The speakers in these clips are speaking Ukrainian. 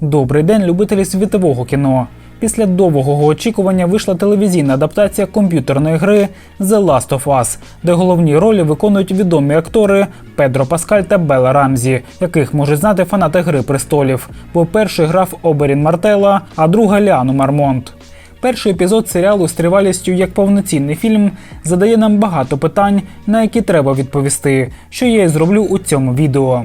Добрий день, любителі світового кіно. Після довгого очікування вийшла телевізійна адаптація комп'ютерної гри The Last of Us, де головні ролі виконують відомі актори Педро Паскаль та Белла Рамзі, яких можуть знати фанати Гри престолів. Бо перший грав Оберін Мартела, а друга Ліану Мармонт. Перший епізод серіалу з тривалістю як повноцінний фільм задає нам багато питань, на які треба відповісти, що я і зроблю у цьому відео.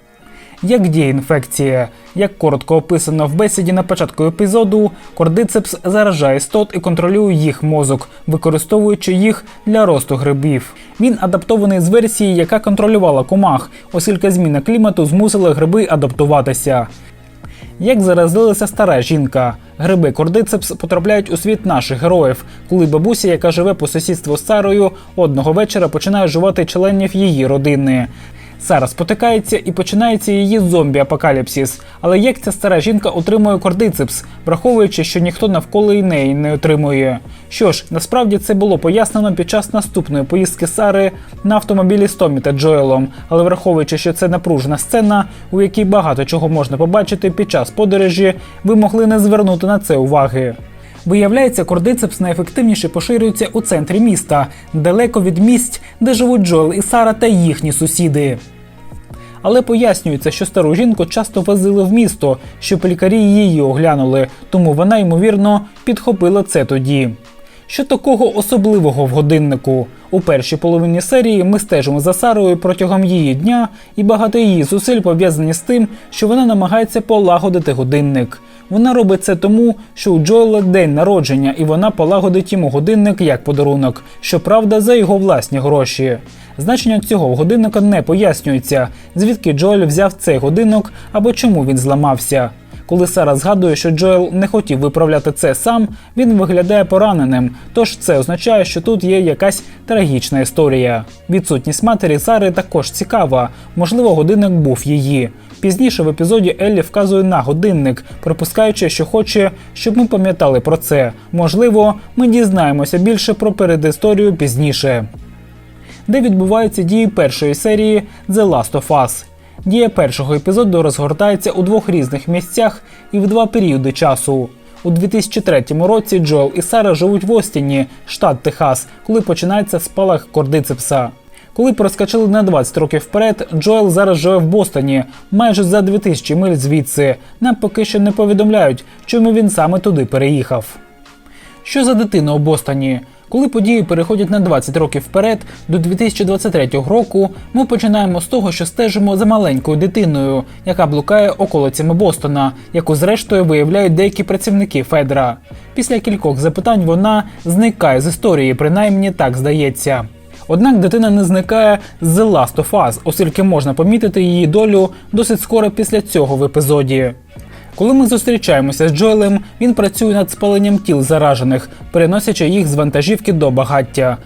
Як діє інфекція? Як коротко описано в бесіді на початку епізоду, кордицепс заражає істот і контролює їх мозок, використовуючи їх для росту грибів. Він адаптований з версії, яка контролювала комах, оскільки зміна клімату змусила гриби адаптуватися. Як заразилася стара жінка? Гриби кордицепс потрапляють у світ наших героїв, коли бабуся, яка живе по сусідству з Сарою, одного вечора починає жувати членів її родини. Сара спотикається і починається її зомбі-апокаліпсис. Але як ця стара жінка отримує кордицепс, враховуючи, що ніхто навколо і неї не отримує? Що ж, насправді це було пояснено під час наступної поїздки Сари на автомобілі з Томі та Джоелом, але враховуючи, що це напружена сцена, у якій багато чого можна побачити під час подорожі, ви могли не звернути на це уваги. Виявляється, кордицепс найефективніше поширюється у центрі міста, далеко від місць, де живуть Джоел і Сара та їхні сусіди. Але пояснюється, що стару жінку часто возили в місто, щоб лікарі її оглянули, тому вона, ймовірно, підхопила це тоді. Що такого особливого в годиннику? У першій половині серії ми стежимо за Сарою протягом її дня, і багато її зусиль пов'язані з тим, що вона намагається полагодити годинник. Вона робить це тому, що у Джоела день народження, і вона полагодить йому годинник як подарунок, щоправда, за його власні гроші. Значення цього годинника не пояснюється, звідки Джоель взяв цей годинник або чому він зламався. Коли Сара згадує, що Джоел не хотів виправляти це сам, він виглядає пораненим. Тож це означає, що тут є якась трагічна історія. Відсутність матері Сари також цікава. Можливо, годинник був її. Пізніше в епізоді Еллі вказує на годинник, припускаючи, що хоче, щоб ми пам'ятали про це. Можливо, ми дізнаємося більше про передісторію пізніше. Де відбуваються дії першої серії The Last of Us. Дія першого епізоду розгортається у двох різних місцях і в два періоди часу. У 2003 році Джоел і Сара живуть в Остіні, штат Техас, коли починається спалах кордицепса. Коли проскочили на 20 років вперед, Джоел зараз живе в Бостоні, майже за 2000 миль звідси. Нам поки що не повідомляють, чому він саме туди переїхав. Що за дитина у Бостоні? Коли події переходять на 20 років вперед, до 2023 року, ми починаємо з того, що стежимо за маленькою дитиною, яка блукає околицями Бостона, яку зрештою виявляють деякі працівники Федера. Після кількох запитань вона зникає з історії, принаймні так здається. Однак дитина не зникає з The Last of Us, оскільки можна помітити її долю досить скоро після цього в епізоді. Коли ми зустрічаємося з Джоелем, він працює над спаленням тіл заражених, переносячи їх з вантажівки до багаття.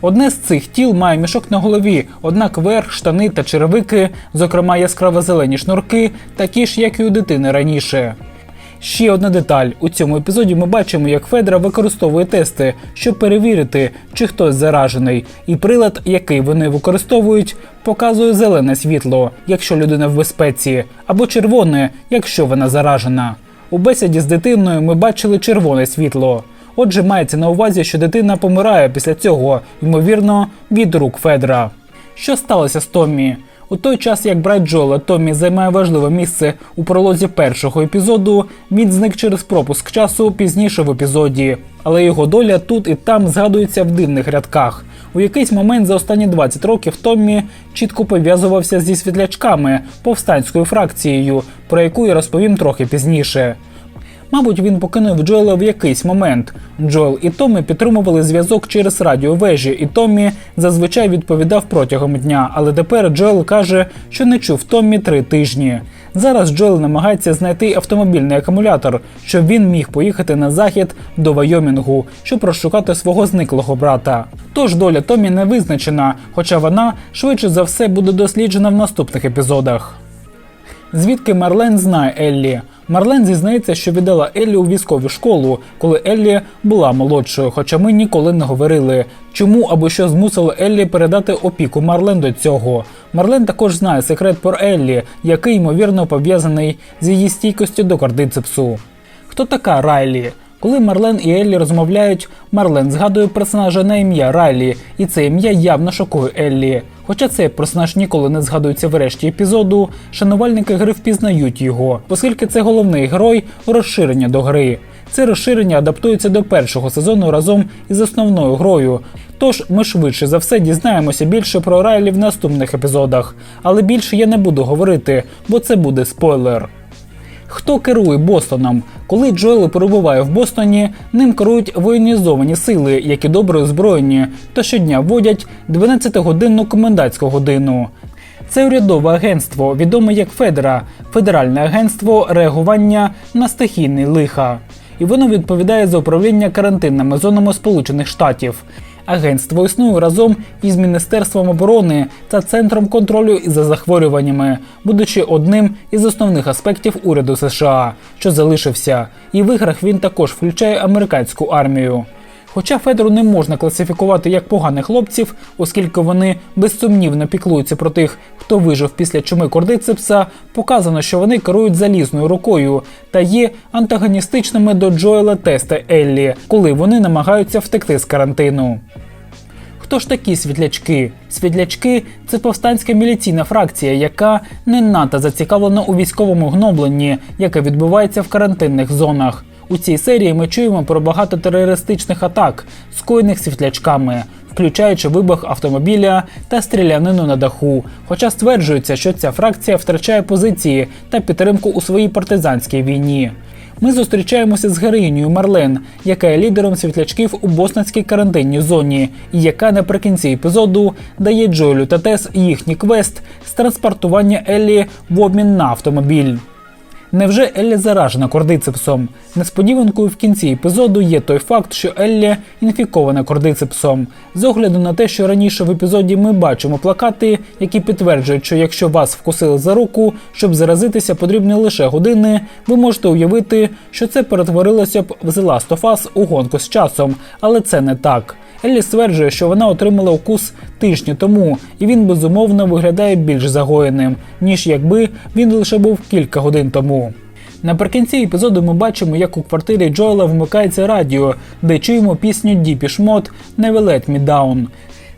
Одне з цих тіл має мішок на голові, однак верх, штани та черевики, зокрема яскраво зелені шнурки, такі ж, як і у дитини раніше. Ще одна деталь: у цьому епізоді ми бачимо, як Федра використовує тести, щоб перевірити, чи хтось заражений, і прилад, який вони використовують, показує зелене світло, якщо людина в безпеці, або червоне, якщо вона заражена. У бесіді з дитиною ми бачили червоне світло. Отже, мається на увазі, що дитина помирає після цього, ймовірно, від рук Федра. Що сталося з Томмі? У той час, як брат Джола Томмі займає важливе місце у пролозі першого епізоду, він зник через пропуск часу пізніше в епізоді. Але його доля тут і там згадується в дивних рядках. У якийсь момент за останні 20 років Томмі чітко пов'язувався зі світлячками повстанською фракцією, про яку я розповім трохи пізніше. Мабуть, він покинув Джоела в якийсь момент. Джоел і Томмі підтримували зв'язок через радіовежі, і Томмі зазвичай відповідав протягом дня. Але тепер Джоел каже, що не чув Томмі три тижні. Зараз Джоел намагається знайти автомобільний акумулятор, щоб він міг поїхати на захід до Вайомінгу, щоб розшукати свого зниклого брата. Тож доля Томі не визначена, хоча вона швидше за все буде досліджена в наступних епізодах. Звідки Марлен знає Еллі? Марлен зізнається, що віддала Еллі у військову школу, коли Еллі була молодшою, хоча ми ніколи не говорили, чому або що змусило Еллі передати опіку Марлен до цього. Марлен також знає секрет про Еллі, який ймовірно пов'язаний з її стійкістю до кардицепсу. Хто така Райлі? Коли Марлен і Еллі розмовляють, Марлен згадує персонажа на ім'я Райлі, і це ім'я явно шокує Еллі. Хоча цей персонаж ніколи не згадується в решті епізоду, шанувальники гри впізнають його, оскільки це головний герой розширення до гри. Це розширення адаптується до першого сезону разом із основною грою. Тож ми швидше за все дізнаємося більше про Райлі в наступних епізодах. Але більше я не буду говорити, бо це буде спойлер. Хто керує Бостоном? Коли Джоел перебуває в Бостоні, ним керують воєнізовані сили, які добре озброєні, та щодня вводять 12-годинну комендантську годину. Це урядове агентство, відоме як Федера, Федеральне агентство реагування на стихійні лиха. І воно відповідає за управління карантинними зонами Сполучених Штатів. Агентство існує разом із Міністерством оборони та Центром контролю за захворюваннями, будучи одним із основних аспектів уряду США, що залишився, і в іграх він також включає американську армію. Хоча Федору не можна класифікувати як поганих хлопців, оскільки вони безсумнівно піклуються про тих, хто вижив після чуми кордицепса, показано, що вони керують залізною рукою та є антагоністичними до Джоела Теста Еллі, коли вони намагаються втекти з карантину. Хто ж такі світлячки? Світлячки це повстанська міліційна фракція, яка не надто зацікавлена у військовому гнобленні, яке відбувається в карантинних зонах. У цій серії ми чуємо про багато терористичних атак, скоєних світлячками, включаючи вибух автомобіля та стрілянину на даху. Хоча стверджується, що ця фракція втрачає позиції та підтримку у своїй партизанській війні. Ми зустрічаємося з героїнею Марлен, яка є лідером світлячків у боснацькій карантинній зоні, і яка наприкінці епізоду дає Джоелю та Тес їхній квест з транспортування Еллі в обмін на автомобіль. Невже Еллі заражена кордицепсом? Несподіванкою в кінці епізоду є той факт, що Еллі інфікована кордицепсом. З огляду на те, що раніше в епізоді ми бачимо плакати, які підтверджують, що якщо вас вкусили за руку, щоб заразитися, потрібні лише години, ви можете уявити, що це перетворилося б в The Last of Us у гонку з часом, але це не так. Еллі стверджує, що вона отримала укус тижні тому, і він безумовно виглядає більш загоєним, ніж якби він лише був кілька годин тому. Наприкінці епізоду ми бачимо, як у квартирі Джоела вмикається радіо, де чуємо пісню Deepish Mode «Never Let Me Down».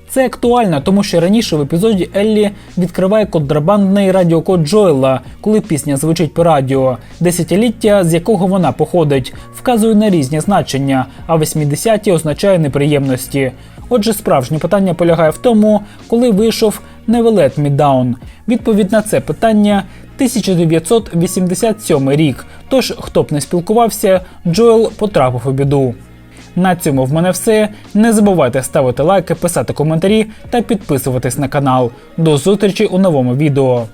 Це актуально, тому що раніше в епізоді Еллі відкриває контрабандний радіокод Джоела, коли пісня звучить по радіо. Десятиліття, з якого вона походить, вказує на різні значення, а 80-ті означає неприємності. Отже, справжнє питання полягає в тому, коли вийшов «Never Let Me Down». Відповідь на це питання 1987 рік. Тож, хто б не спілкувався, Джоел потрапив у біду. На цьому в мене все. Не забувайте ставити лайки, писати коментарі та підписуватись на канал. До зустрічі у новому відео.